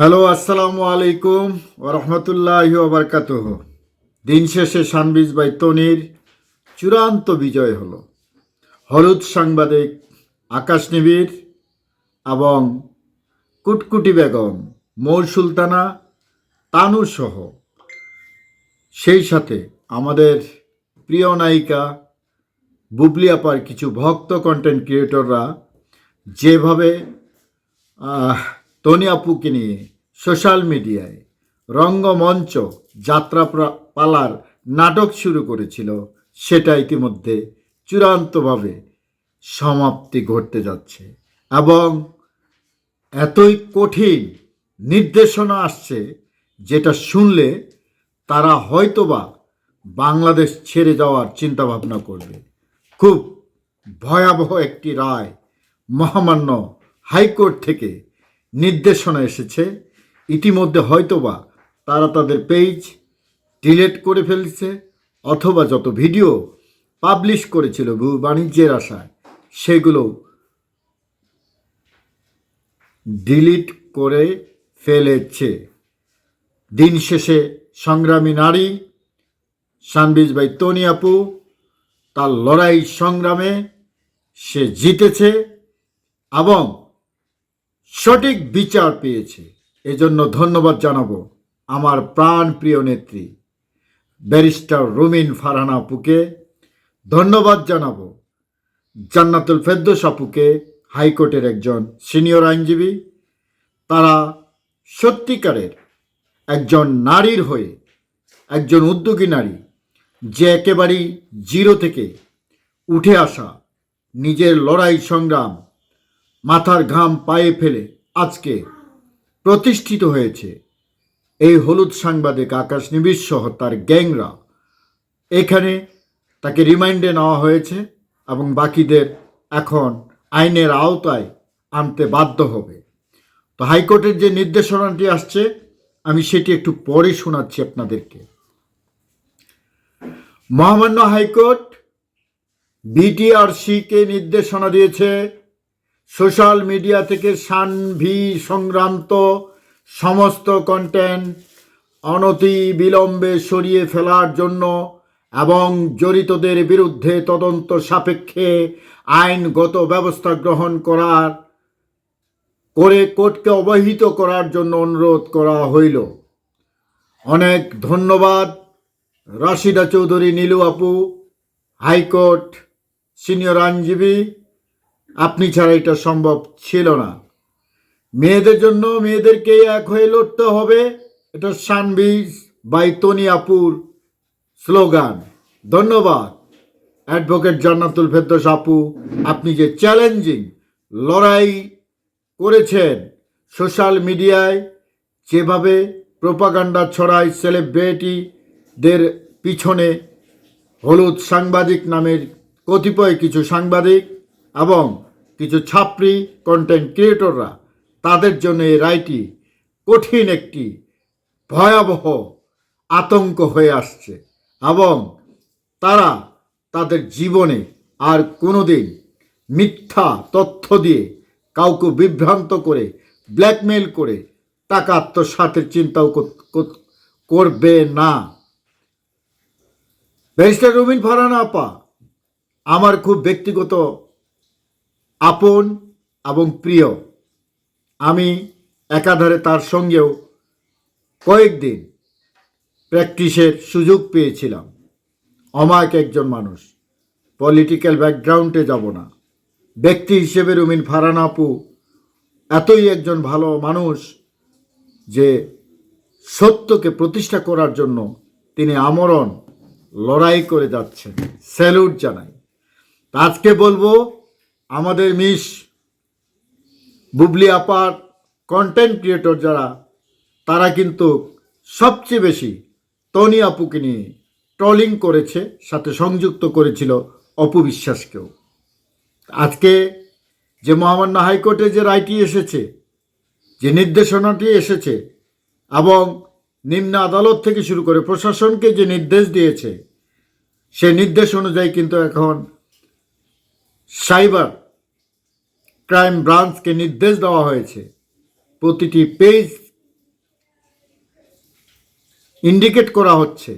Hello, আসসালামু আলাইকুম ওরহমতুল্লাহ ওবরকাত দিন শেষে সানবিজ বাই তনির চূড়ান্ত বিজয় হলো। হলুদ সাংবাদিক আকাশ নিবিড় এবং কুটকুটি বেগম, মৌর সুলতানা তানু সহ। সেই সাথে আমাদের প্রিয় নায়িকা বুবলি আপার কিছু ভক্ত কন্টেন্ট ক্রিয়েটররা যেভাবে আহ, তনি আপুকে নিয়ে সোশ্যাল মিডিয়ায় রঙ্গমঞ্চ যাত্রা পালার নাটক শুরু করেছিল। সেটা ইতিমধ্যে চূড়ান্তভাবে সমাপ্তি ঘটতে যাচ্ছে এবং এতই কঠিন নির্দেশনা আসছে যেটা শুনলে তারা হয়তোবা বাংলাদেশ ছেড়ে যাওয়ার চিন্তাভাবনা করবে। খুব ভয়াবহ একটি রায় মহামান্য হাইকোর্ট থেকে নির্দেশনা এসেছে। ইতিমধ্যে হয়তোবা তারা তাদের পেজ ডিলেট করে ফেলছে অথবা যত ভিডিও পাবলিশ করেছিল ভূ- বাণিজ্যের আশায়, সেগুলো ডিলিট করে ফেলেছে। দিন শেষে সংগ্রামী নারী সানবিজ ভাই তনি আপু তার লড়াই সংগ্রামে সে জিতেছে এবং সঠিক বিচার পেয়েছে। এজন্য ধন্যবাদ জানাব আমার প্রাণ প্রিয় নেত্রী, ব্যারিস্টার রুমিন ফারহানা আপুকে। ধন্যবাদ জানাব জান্নাতুল ফেদ্দোস আপুকে, হাইকোর্টের একজন সিনিয়র আইনজীবী। তারা সত্যিকারের একজন নারীর হয়ে, একজন উদ্যোগী নারী, যে একেবারেই জিরো থেকে উঠে আসা নিজের লড়াই সংগ্রাম মাথার ঘাম পায়ে ফেলে আজকে প্রতিষ্ঠিত হয়েছে এই হলুদ সাংবাদিক আকাশ নিবিড় সহ তার গ্যাংরা। এখানে তাকে রিমাইন্ডে নেওয়া হয়েছে এবং বাকিদের এখন আইনের আওতায় আনতে বাধ্য হবে। তো হাইকোর্টের যে নির্দেশনাটি আসছে, আমি সেটি একটু পরে শোনাচ্ছি আপনাদেরকে। মহামান্য হাইকোর্ট বিটিআরসিকে নির্দেশনা দিয়েছে সোশ্যাল মিডিয়া থেকে সানভি সংক্রান্ত সমস্ত কন্টেন্ট অনতি বিলম্বে সরিয়ে ফেলার জন্য এবং জড়িতদের বিরুদ্ধে তদন্ত সাপেক্ষে আইনগত ব্যবস্থা গ্রহণ করার, করে কোর্টকে অবহিত করার জন্য অনুরোধ করা হইল। অনেক ধন্যবাদ। রাশিদা চৌধুরী, নীলু আপু, হাইকোর্ট, সিনিয়র আইনজীবী। আপনি ছাড়া এটা সম্ভব ছিল না। মেয়েদের জন্য মেয়েদেরকে এক হয়ে লড়তে হবে, এটা সানবিজ বাই তনি আপুর স্লোগান। ধন্যবাদ। অ্যাডভোকেট জান্নাতুল ফেরদৌস আপু, আপনি যে চ্যালেঞ্জিং লড়াই করেছেন সোশ্যাল মিডিয়ায়, যেভাবে প্রোপাগান্ডা ছড়ায় সেলিব্রিটিদের পিছনে হলুদ সাংবাদিক নামের কতিপয় কিছু সাংবাদিক এবং কিছু ছাত্রী কন্টেন্ট ক্রিয়েটররা তাদের জন্য এই রায়টি কঠিন একটি ভয়াবহ আতঙ্ক হয়ে আসছে এবং তারা তাদের জীবনে আর কোনো দিন মিথ্যা তথ্য দিয়ে কাউকে বিভ্রান্ত করে ব্ল্যাকমেল করে টাকা আত্মসাতের চিন্তাও কর- কর- করবে না। ব্যারিস্টার রুমিন ফারানা আপা, আমার খুব ব্যক্তিগত আপন এবং প্রিয়। আমি একাধারে তার সঙ্গেও কয়েকদিন প্র্যাকটিসের সুযোগ পেয়েছিলাম। অমায়ক একজন মানুষ। পলিটিক্যাল ব্যাকগ্রাউন্ডে যাব না। ব্যক্তি হিসেবে রুমিন ফারানা আপু এতই একজন ভালো মানুষ যে সত্যকে প্রতিষ্ঠা করার জন্য তিনি আমরণ লড়াই করে যাচ্ছেন। স্যালুট জানাই। আজকে বলব আমাদের মিস বুবলি আপার কন্টেন্ট ক্রিয়েটর যারা, তারা কিন্তু সবচেয়ে বেশি টনি আপুকে নিয়ে ট্রলিং করেছে, সাথে সংযুক্ত করেছিল অপবিশ্বাসকেও আজকে যে মহামান্য হাইকোর্টে যে রায়টি এসেছে, যে নির্দেশনাটি এসেছে, এবং নিম্ন আদালত থেকে শুরু করে প্রশাসনকে যে নির্দেশ দিয়েছে, সে নির্দেশ অনুযায়ী কিন্তু এখন সাইবার ক্রাইম ব্রাঞ্চকে নির্দেশ দেওয়া হয়েছে। প্রতিটি পেজ ইন্ডিকেট করা হচ্ছে,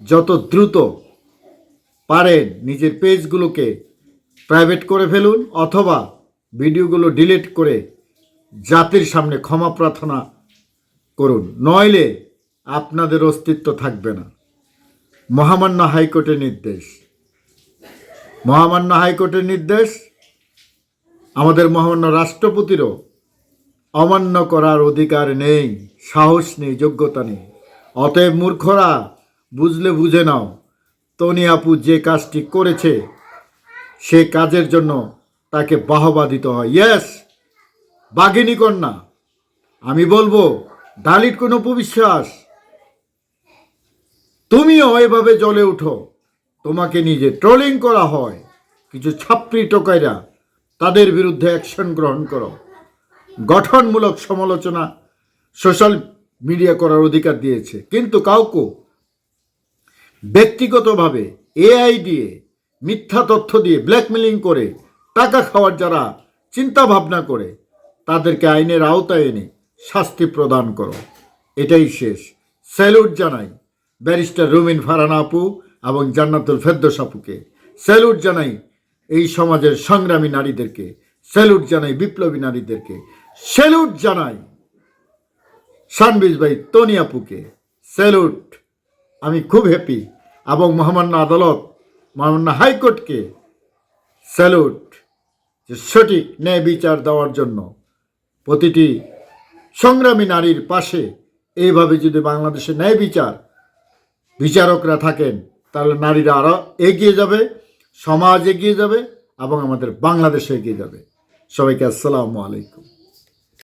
যত দ্রুত পারেন নিজের পেজগুলোকে প্রাইভেট করে ফেলুন অথবা ভিডিওগুলো ডিলিট করে জাতির সামনে ক্ষমা প্রার্থনা করুন, নইলে আপনাদের অস্তিত্ব থাকবে না। মহামান্য হাইকোর্টের নির্দেশ। মহামান্য হাইকোর্টের নির্দেশ, আমাদের মহামান্য রাষ্ট্রপতিরও অমান্য করার অধিকার নেই, সাহস নেই, যোগ্যতা নেই। অতএব মূর্খরা, বুঝলে বুঝে নাও, তনি আপু যে কাজটি করেছে, সে কাজের জন্য তাকে বাহবা দিতে হয়। ইয়েস, বাঘিনী কন্যা, আমি বলব, দালিত কোনো উপবিশ্বাস, তুমিও এভাবে জ্বলে উঠো। তোমাকে নিজে ট্রোলিং করা হয়। কিছু ছাত্রী টোকাইরা তাদের বিরুদ্ধে অ্যাকশন গ্রহণ করো। গঠনমূলক সমালোচনা সোশ্যাল মিডিয়া করার অধিকার দিয়েছে। কিন্তু কাউকে ব্যক্তিগতভাবে এআই দিয়ে, মিথ্যা তথ্য দিয়ে ব্ল্যাকমেলিং করে টাকা খাওয়ার যারা চিন্তা ভাবনা করে, তাদেরকে আইনের আওতায় এনে শাস্তি প্রদান করো। এটাই শেষ। স্যালুট জানাই ব্যারিস্টার রুমিন ফারানা আপু এবং জান্নাতুল ফেদ্দোস আপুকে স্যালুট জানাই এই সমাজের সংগ্রামী নারীদেরকে, স্যালুট জানাই বিপ্লবী নারীদেরকে, স্যালুট জানাই সানবিজ ভাই তনি আপুকে। স্যালুট। আমি খুব হ্যাপি এবং মহামান্য আদালত, মহামান্য হাইকোর্টকে স্যালুট যে সঠিক ন্যায় বিচার দেওয়ার জন্য প্রতিটি সংগ্রামী নারীর পাশে এইভাবে যদি বাংলাদেশে ন্যায় বিচার, বিচারকরা থাকেন তাহলে নারীরা আরও এগিয়ে যাবে, সমাজ এগিয়ে যাবে এবং আমাদের বাংলাদেশে এগিয়ে যাবে। সবাইকে আসসালামু আলাইকুম।